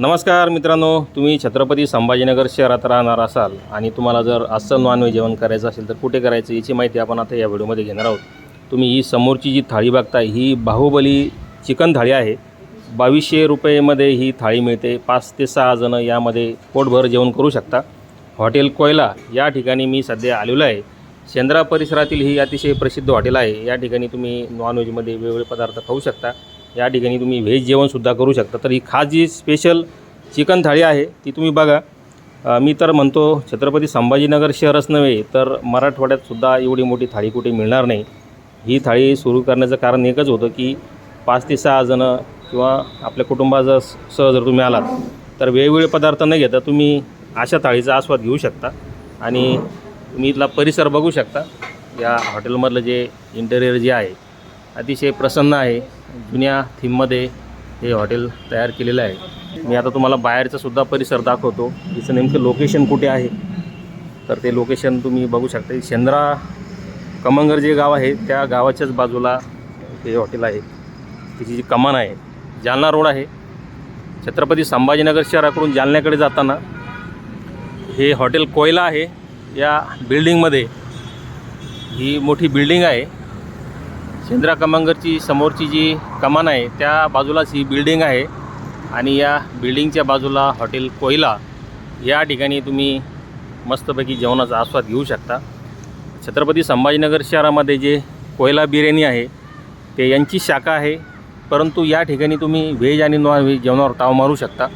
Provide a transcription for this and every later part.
नमस्कार मित्रांनो तुम्ही छत्रपती संभाजीनगर शहरात राहणार असाल आणि तुम्हाला जर असं नॉनव्हेज जेवण करायचं असेल तर कुठे करायचं याची माहिती आपण आता या व्हिडिओमध्ये घेणार आहोत. तुम्ही ही समोरची जी थाळी बघताय ही बाहुबली चिकन थाळी आहे. बावीसशे रुपयेमध्ये ही थाळी मिळते. पाच ते सहा जणं यामध्ये पोटभर जेवण करू शकता. हॉटेल कोयला या ठिकाणी मी सध्या आलेलो आहे. शेंद्रा परिसरातील ही अतिशय प्रसिद्ध हॉटेल आहे. या ठिकाणी तुम्ही नॉनव्हेजमध्ये वेगवेगळे पदार्थ खाऊ शकता. या ठिकाणी तुम्ही व्हेज जेवणसुद्धा करू शकता. तर ही खास जी स्पेशल चिकन थाळी आहे ती तुम्ही बघा. मी तर म्हणतो छत्रपती संभाजीनगर शहरच नव्हे तर मराठवाड्यातसुद्धा एवढी मोठी थाळी कुठे मिळणार नाही. ही थाळी सुरू करण्याचं कारण एकच होतं की पाच ते सहा जणं किंवा आपल्या कुटुंबाचा सह जर तुम्ही आलात तर वेगवेगळे पदार्थ न घेता तुम्ही अशा थाळीचा आस्वाद घेऊ शकता. आणि तुम्ही इथला परिसर बघू शकता. या हॉटेलमधलं जे इंटेरियर जे आहे अतिशय प्रसन्न आहे. जुन्या थीममध्ये हे हॉटेल तयार केलेलं आहे. मी आता तुम्हाला बाहेरचा सुद्धा परिसर दाखवतो. तिचं नेमकं लोकेशन कुठे आहे? तर ते लोकेशन तुम्ही बघू शकता. शेंद्रा कमंगर जे गाव आहे त्या गावाच्याच बाजूला हे हॉटेल आहे. तिची जी कमान आहे जालना रोड आहे. छत्रपती संभाजीनगर शहराकडून जालन्याकडे जाताना हे हॉटेल कोयला आहे. या बिल्डिंगमध्ये ही मोठी बिल्डिंग आहे. शेंद्रा कमांगरची समोरची जी कमान आहे त्या बाजूलाच ही बिल्डिंग आहे. आणि या बिल्डिंगच्या बाजूला हॉटेल कोयला. या ठिकाणी तुम्ही मस्तपैकी जेवणाचा आस्वाद घेऊ शकता. छत्रपती संभाजीनगर शहरामध्ये जे कोयला बिर्याणी आहे ते यांची शाखा आहे. परंतु या ठिकाणी तुम्ही व्हेज आणि नॉन व्हेज जेवणावर ताव मारू शकता.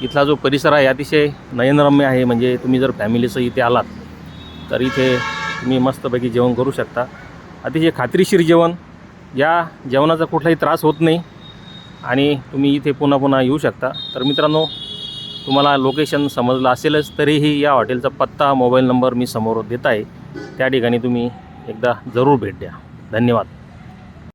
इथला जो परिसर आहे अतिशय नयनरम्य आहे. म्हणजे तुम्ही जर फॅमिलीसह इथे आलात तर इथे तुम्ही मस्तपैकी जेवण करू शकता. अतिशय खात्रीशीर जेवण. या जेवणाचा कुठलाही त्रास होत नाही. आणि तुम्ही इथे पुन्हा पुन्हा येऊ शकता. तर मित्रांनो तुम्हाला लोकेशन समजलं असेलच तरीही या हॉटेलचा पत्ता मोबाईल नंबर मी समोर देत आहे. त्या ठिकाणी तुम्ही एकदा जरूर भेट द्या. धन्यवाद.